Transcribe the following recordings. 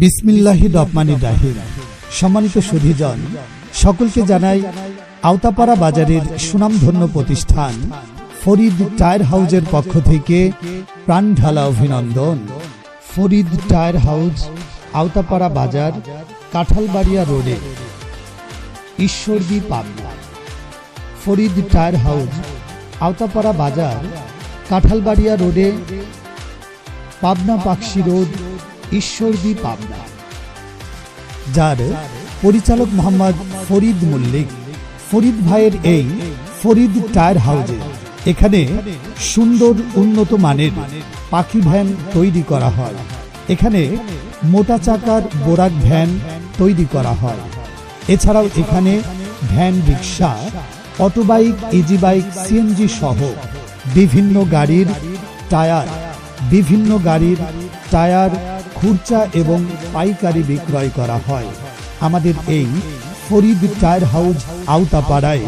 বিসমিল্লাহি রহমানি রাহিম। সম্মানিত সুধীজন, সকলকে জানাই আওতাপাড়া বাজারের সুনামধন্য প্রতিষ্ঠান ফরিদ টায়ার হাউজের পক্ষ থেকে প্রাণ ঢালা অভিনন্দন। ফরিদ টায়ার হাউজ, আওতাপাড়া বাজার, কাঁঠালবাড়িয়া রোডে। ঈশ্বরদী, পাবনা। ফরিদ টায়ার হাউজ, আওতাপাড়া বাজার, কাঁঠালবাড়িয়া রোডে, পাবনা পাকশি রোড ঈশ্বরদী পাবনা, যার পরিচালক মোহাম্মদ ফরিদ মল্লিক। ফরিদ ভাইয়ের এই ফরিদ টায়ার হাউজে এখানে সুন্দর, উন্নত মানের পাখি ভ্যান তৈরি করা হয়। এখানে মোটা চাকার বোরাক ভ্যান তৈরি করা হয়। এছাড়াও এখানে van rickshaw autobike easy bike CNG সহ বিভিন্ন গাড়ির টায়ার, বিভিন্ন গাড়ির টায়ার খুরচা এবং পাইকারি বিক্রয় করা হয়। আমাদের এই ফরিদ টায়ার হাউস আওতাপাড়ায়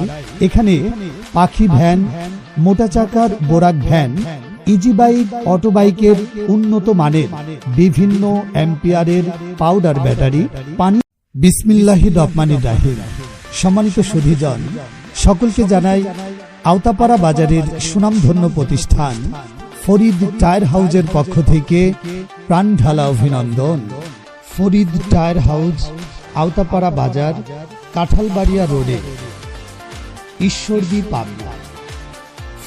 এখানে পাখি ভ্যান, মোটা চাকার বোরাক ভ্যান ইজি বাইক অটো বাইকের উন্নত মানের বিভিন্ন অ্যাম্পিয়ারের পাউডার ব্যাটারি, পানি বিসমিল্লাহি রহমানির রাহিম। সম্মানিত সুধীজন, সকলকে জানাই আওতাপাড়া বাজারের সুনামধন্য প্রতিষ্ঠান ফরিদ টায়ার হাউজের পক্ষ থেকে প্রাণ ঢালা অভিনন্দন। ফরিদ টায়ার হাউজ, আওতাপাড়া বাজার, কাঁঠালবাড়িয়া রোডে। ঈশ্বরদী পাবনা।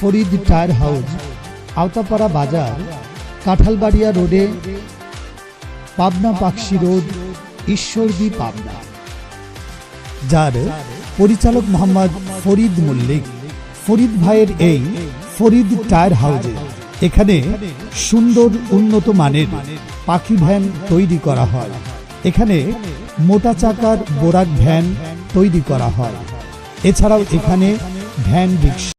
ফরিদ টায়ার হাউজ, আওতাপাড়া বাজার, কাঁঠালবাড়িয়া রোডে। পাবনা পাকশি রোড, ঈশ্বরদী পাবনা। যার পরিচালক মোহাম্মদ ফরিদ মল্লিক। ফরিদ ভাইয়ের এই ফরিদ টায়ার হাউজে। এখানে সুন্দর উন্নত মানের পাখি ভ্যান তৈরি করা হয়। এখানে মোটা চাকার বোরাক ভ্যান তৈরি করা হয়। এছাড়াও এখানে ভ্যান রিক্সা